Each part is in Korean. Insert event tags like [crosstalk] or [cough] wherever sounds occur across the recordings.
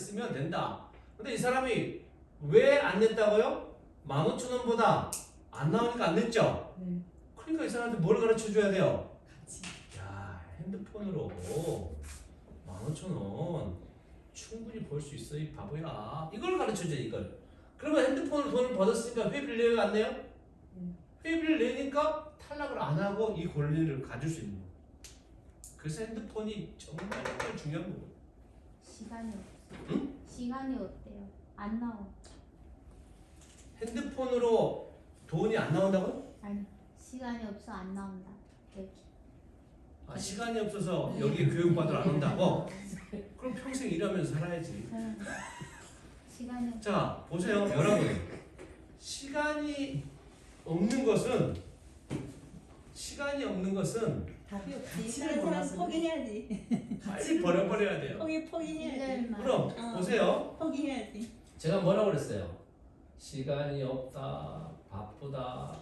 쓰면 된다. 근데 이 사람이 왜 안 냈다고요? 15,000원보다 안 나오니까 안 냈죠? 네. 그러니까 이 사람한테 뭘 가르쳐 줘야 돼요? 같이. 야, 핸드폰으로 15,000원 충분히 벌 수 있어, 이 바보야. 이걸 가르쳐 줘, 이걸. 그러면 핸드폰으로 돈을 벌었으니까 회비를 내요, 안 내요? 네. 회비를 내니까 탈락을 안 하고 이 권리를 가질 수 있는 거예요. 그래서 핸드폰이 정말 정말 중요한 거예요. 시간이. 응? 시간이 없대요. 안 나와. 핸드폰으로 돈이 안 나온다고요? 아니 시간이 없어 안 나온다. 여기. 아, 시간이 없어서 여기 교육받으러 안 온다고? [laughs] 그럼 평생 일하면서 살아야지. 응. 시간이 없. 자, 보세요. 여러분. 시간이 없는 것은 시간이 없는 것은 답이 없지. 같이 를 사람 포기해야지. [laughs] 빨리 버려버려야 돼요. 포기 포기해야지. 일들만. 그럼 어. 보세요. 포기해야지. 제가 뭐라고 그랬어요? 시간이 없다, 바쁘다,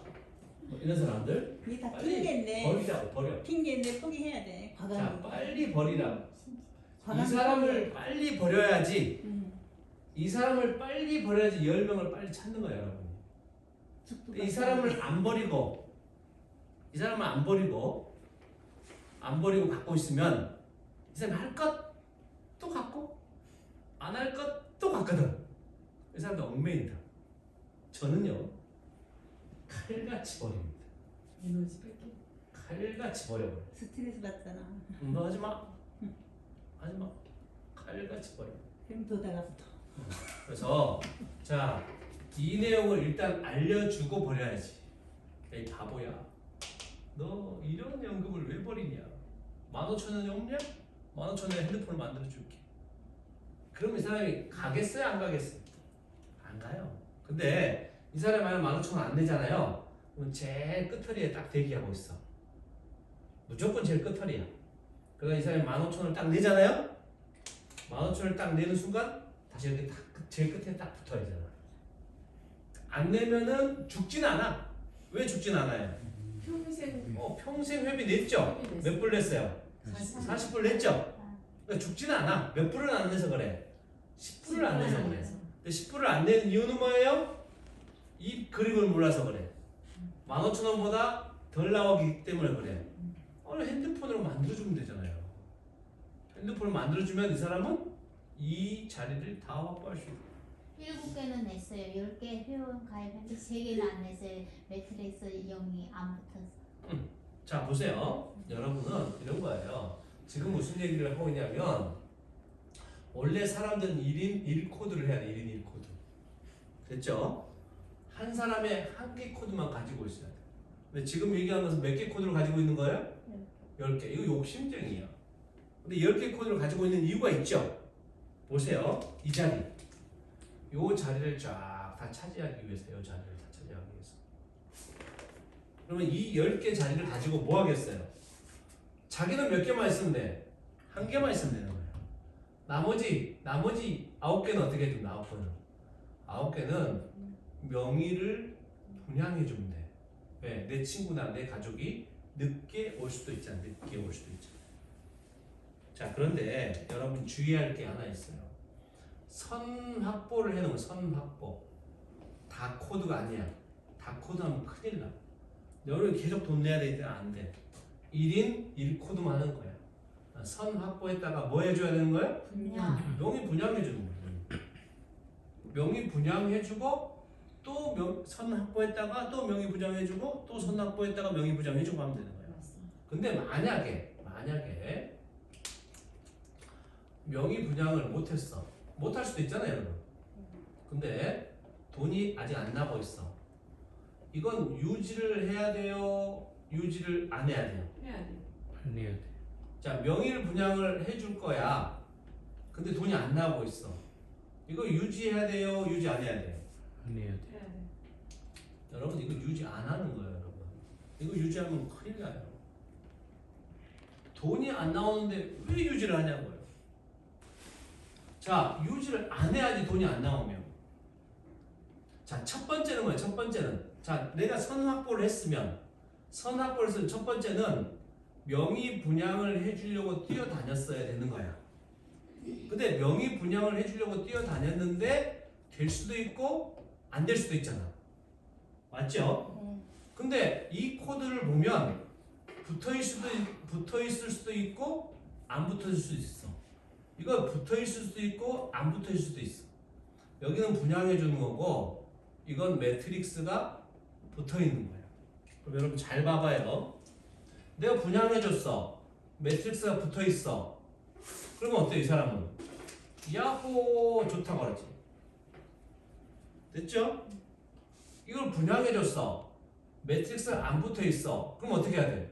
뭐 이런 사람들 이게 다 빨리 핑계인데. 버리자고 버려. 핑계인데 포기해야 돼. 자, 과감히. 빨리 버리라고. 이 과감히 사람을 빨리 버려야지. 응. 이 사람을 빨리 버려야지 열 명을 빨리 찾는 거예요, 여러분. 이 사람을 안 버리고 이 사람을 안 버리고 안 버리고 갖고 있으면 이 사람이 할 것 또 갖고 안 할 것 또 갖거든. 이 사람도 얽매인다. 저는요 칼같이 버립니다. 에너지 뺏기. 칼같이 버려버려. 스트레스 받잖아. 음, 너 하지 마. 하지 마. 칼같이 버려. 달라붙어. 그래서 자 이 내용을 일단 알려주고 버려야지. 이 바보야. 너 이런 연금을 왜 버리냐? 만 오천 원이 없냐? 만 오천 원에 핸드폰을 만들어 줄게. 그럼 이 사람이 가겠어요? 안 가겠어요? 안 가요. 근데 이 사람이 만약 만 오천 원 안 내잖아요. 그럼 제일 끝털이에 딱 대기하고 있어. 무조건 제일 끝털이야. 그러니까 이 사람이 만 오천 원을 딱 내잖아요. 만 오천 원을 딱 내는 순간 다시 여기 딱 끝- 제일 끝에 딱 붙어야 되잖아. 안 내면은 죽진 않아. 왜 죽진 않아요? 평생 어, 평생 회비 냈죠? 회비 냈어요. 몇 불 냈어요? 40. 40불 냈죠? 그러니까 죽지는 않아. 몇 불은 안 내서 그래. 10불을 안 내서 그래. 근데 10불을 안 내는 이유는 뭐예요? 이 그림을 몰라서 그래. 15,000원보다 덜 나오기 때문에 그래. 오늘 핸드폰으로 만들어주면 되잖아요. 핸드폰을 만들어주면 이 사람은 이 자리를 다 확보할 수 있고. 일곱 개는 냈어요. 열 개 회원 가입했는데 세 개는 안 냈어요. 매트리스 영이 안 붙었어. 자 보세요 여러분은 이런 거예요 지금 무슨 얘기를 하고 있냐면 원래 사람들은 1인 1코드를 해야 돼 1인 1코드 됐죠? 한 사람의 한 개 코드만 가지고 있어야 돼 근데 지금 얘기하면서 몇 개 코드를 가지고 있는 거예요? 10개 이거 욕심쟁이야 근데 10개 코드를 가지고 있는 이유가 있죠 보세요 이 자리 요 자리를 쫙 다 차지하기 위해서 요 자리를 다 차지하기 위해서 그러면 이 10개 자리를 가지고 뭐 하겠어요? 자기는 몇 개만 있으면 돼? 한 개만 있으면 되는 거예요. 나머지, 나머지 9개는 어떻게 해주면 9개는? 9개는 명의를 분양해 주면 돼. 왜? 내 친구나 내 가족이 늦게 올 수도 있잖아. 늦게 올 수도 있잖아. 자, 그런데 여러분 주의할 게 하나 있어요. 선 확보를 해놓은 선 확보. 다 코드가 아니야. 다 코드하면 큰일 나. 너를 계속 돈 내야 되는데 안 돼. 1인 1코드만 하는 거야. 선 확보했다가 뭐 해줘야 되는 거야? 그냥 명의 분양해 주는 거야. 명의 분양해 주고 또선 확보했다가 또 명의 분양해 주고 또 선 확보했다가 명의 분양해 주고 하면 되는 거야. 근데 만약에 만약에 명의 분양을 못했어. 못할 수도 있잖아요, 여러분. 근데 돈이 아직 안 나고 있어. 이건 유지를 해야 돼요. 유지를 안 해야 돼요. 해야 돼. 해야 돼. 자 명의를 분양을 해줄 거야. 근데 돈이 안 나오고 있어. 이거 유지해야 돼요. 유지 안 해야 돼요. 해야 돼. 해야 돼. 여러분 이거 유지 안 하는 거예요, 여러분. 이거 유지하면 큰일 나요. 돈이 안 나오는데 왜 유지를 하냐고요. 자 유지를 안 해야지 돈이 안 나오면. 자 첫 번째는 뭐예요? 첫 번째는 자 내가 선 확보를 했으면 선 확보를 해서 첫 번째는 명의 분양을 해주려고 뛰어다녔어야 되는 거야. 근데 명의 분양을 해주려고 뛰어다녔는데 될 수도 있고 안 될 수도 있잖아. 맞죠? 네. 근데 이 코드를 보면 붙어 있을 수도 있- 붙어 있을 수도 있고 안 붙어 있을 수도 있어. 이거 붙어 있을 수도 있고 안 붙어 있을 수도 있어. 여기는 분양해 주는 거고 이건 매트릭스가 붙어 있는 거예요. 그럼 여러분 잘 봐봐요. 내가 분양해 줬어. 매트릭스가 붙어 있어. 그러면 어때 이 사람은? 야호 좋다고 그러지. 됐죠? 이걸 분양해 줬어. 매트릭스가 안 붙어 있어. 그럼 어떻게 해야 돼?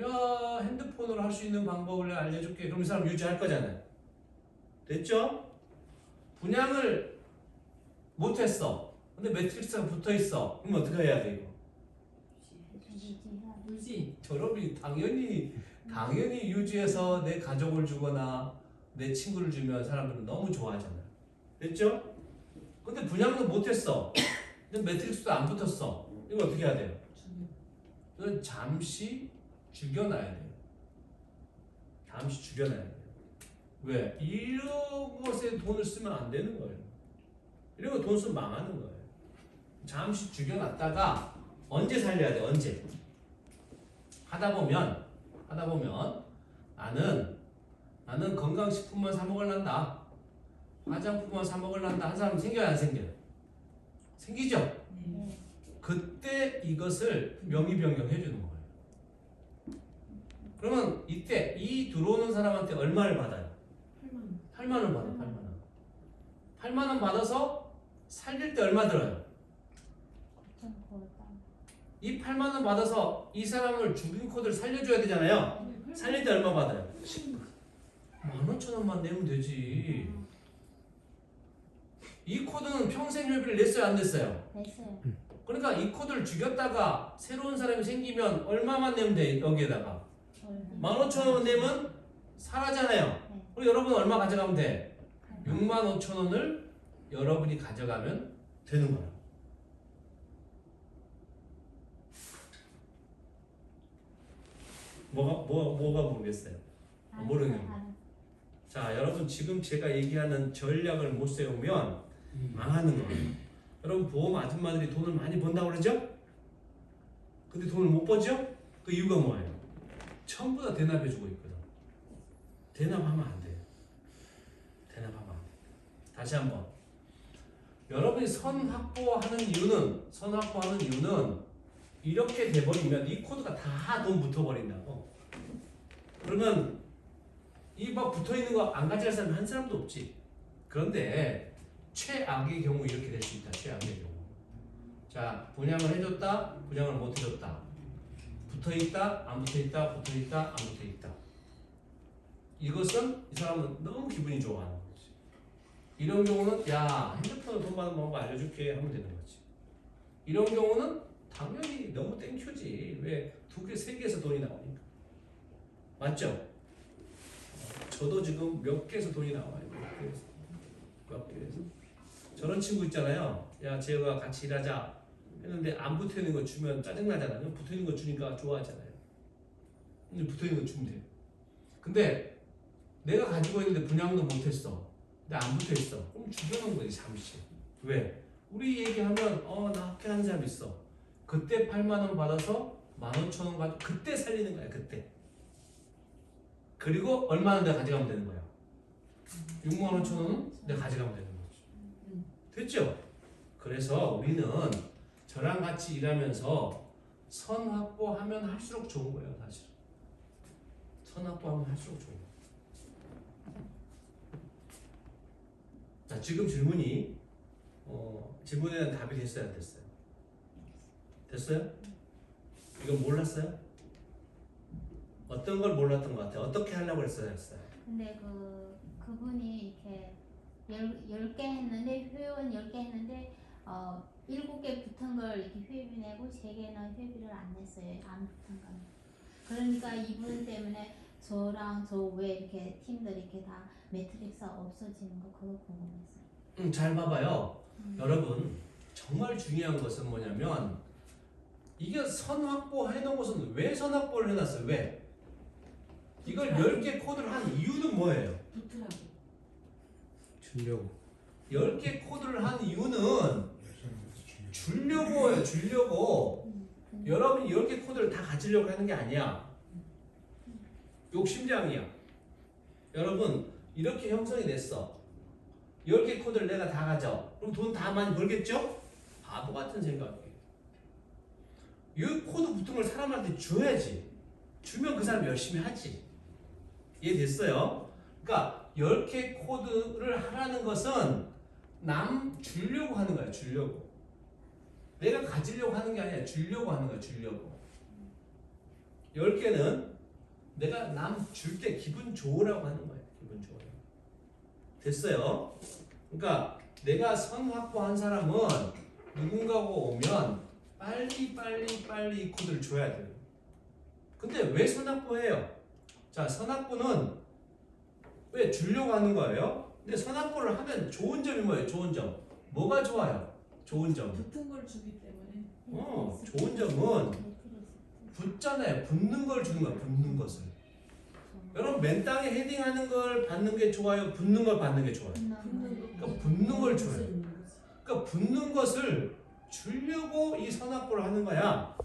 야 핸드폰으로 할 수 있는 방법을 내가 알려줄게. 그럼 이 사람 유지할 거잖아요. 됐죠? 분양을 못했어. 근데 매트릭스가 붙어 있어. 그럼 어떻게 해야 돼 이거? 유지. 저놈이 당연히 당연히 유지해서 내 가족을 주거나 내 친구를 주면 사람들은 너무 좋아하잖아요. 됐죠? 근데 분양도 못했어. 근데 매트릭스도 안 붙었어. 이거 어떻게 해야 돼요? 이건 잠시 죽여놔야 돼요. 잠시 죽여놔야 돼요. 왜? 이런 것에 돈을 쓰면 안 되는 거예요. 이런 거 돈 쓰면 망하는 거예요. 잠시 죽여놨다가 언제 살려야 돼? 언제? 하다 보면 하다 보면 나는 나는 건강식품만 사 먹을란다. 화장품만 사 먹을란다. 한 사람 생겨야 안 생겨요? 생기죠? 네. 그때 이것을 명의 변경해 주는 거예요. 그러면 이때 이 들어오는 사람한테 얼마를 받아요? 8만 8만 원. 원 받아. 8만 원. 8만 원 받아서 살릴 때 얼마 들어요? 이 8만 원 받아서 이 사람을 죽인 코드를 살려줘야 되잖아요. 살릴 때 얼마 받아요? 1만 5천 원만 내면 되지. 이 코드는 평생 회비를 냈어요, 안 냈어요? 됐어요. 그러니까 이 코드를 죽였다가 새로운 사람이 생기면 얼마만 내면 돼 여기에다가? 15,000원 내면 사라잖아요. 네. 그럼 여러분 얼마 가져가면 돼? 65,000원을 여러분이 가져가면 되는 거야. 뭐가 뭐 뭐가 모르겠어요. 모르는 알았어. 자, 여러분 지금 제가 얘기하는 전략을 못 세우면 망하는 거예요. 여러분 보험 아줌마들이 돈을 많이 번다고 그러죠? 근데 돈을 못 버죠? 그 이유가 뭐예요? 전부 다 대납해주고 있거든. 대납하면 안 돼요. 대납하면 안 돼. 다시 한번. 여러분이 선 확보하는 이유는 선 확보하는 이유는 이렇게 돼버리면 이 코드가 다 돈 붙어버린다고. 그러면 이 막 붙어 있는 거 안 가져갈 사람 한 사람도 없지. 그런데 최악의 경우 이렇게 될 수 있다. 최악의 경우. 자, 분양을 해줬다, 분양을 못 해줬다. 붙어 있다, 안 붙어 있다, 붙어 있다, 안 붙어 있다. 이것은 이 사람은 너무 기분이 좋아하는 거지. 이런 경우는 야 핸드폰으로 돈 받는 방법 알려줄게 하면 되는 거지. 이런 경우는 당연히 너무 땡큐지. 왜 두 개, 세 개에서 돈이 나오니까. 맞죠? 저도 지금 몇 개에서 돈이 나와요. 몇 개에서. 몇 개에서. 저런 친구 있잖아요. 야, 제가 같이 일하자. 했는데 안 붙어 있는 거 주면 짜증나잖아요. 붙어 있는 거 주니까 좋아하잖아요. 근데 붙어 있는 거 주면 돼요. 근데 내가 가지고 있는데 분양도 못 했어. 근데 안 붙어 있어. 그럼 죽여놓은 거지, 잠시. 왜? 우리 얘기하면, 어, 나 학교 하는 사람 있어. 그때 8만 원 받아서 15,000원 가지고 그때 살리는 거야, 그때. 그리고 얼마나 내가 가져가면 되는 거야? 6만 5천 원은 내가 가져가면 되는 거지. 됐죠? 그래서 우리는 저랑 같이 일하면서 선 확보하면 할수록 좋은 거예요, 사실. 선 확보하면 할수록 좋은 거예요. 자, 지금 질문이 어, 질문에 대한 답이 됐어요, 안 됐어요? 됐어요? 이건 몰랐어요? 어떤 걸 몰랐던 것 같아요? 어떻게 하려고 했어요? 근데 그 그분이 이렇게 열, 열개 했는데 회원 열개 했는데 어 일곱 개 붙은 걸 이렇게 회비 내고 세 개는 회비를 안 냈어요 안 붙은 거 그러니까 이분 때문에 저랑 저왜 이렇게 팀들 이렇게 다 매트릭스가 없어지는 거 그거 궁금했어요. 음, 잘 봐봐요. 음. 여러분 정말 중요한 것은 뭐냐면 이게 선 확보 해 놓은 것은 왜선 확보를 해놨어요? 왜? 이걸 10개 코드를 한 이유는 뭐예요? 붙으라고. 주려고 10개 코드를 한 이유는 주려고 해요 주려고. 여러분이 10개 코드를 다 가지려고 하는 게 아니야. 욕심장이야. 여러분 이렇게 형성이 됐어. 10개 코드를 내가 다 가져. 그럼 돈 다 많이 벌겠죠? 바보 같은 생각이에요. 이 코드 붙은 걸 사람한테 줘야지. 주면 그 사람 열심히 하지. 이해됐어요? 그러니까 10개 코드를 하라는 것은 남 주려고 하는 거야 주려고 내가 가지려고 하는 게 아니라 주려고 하는 거야 주려고 10개는 내가 남 줄 때 기분 좋으라고 하는 거야 기분 좋으라고 됐어요? 그러니까 내가 선 확보한 사람은 누군가가 오면 빨리 빨리 빨리 이 코드를 줘야 돼요 근데 왜 선확보해요? 자 선확보는 왜 주려고 하는 거예요? 근데 선악보를 하면 좋은 점이 뭐예요? 좋은 점. 뭐가 좋아요? 좋은 점. 붙은 걸 주기 때문에. 어, 좋은 점은 붙잖아요. 붙는 걸 주는 거야. 붙는 것을. 여러분 맨 땅에 헤딩하는 걸 받는 게 좋아요? 붙는 걸 받는 게 좋아요? 그러니까 붙는 걸 줘요. 그러니까 붙는 것을 주려고 이 선악보를 하는 거야.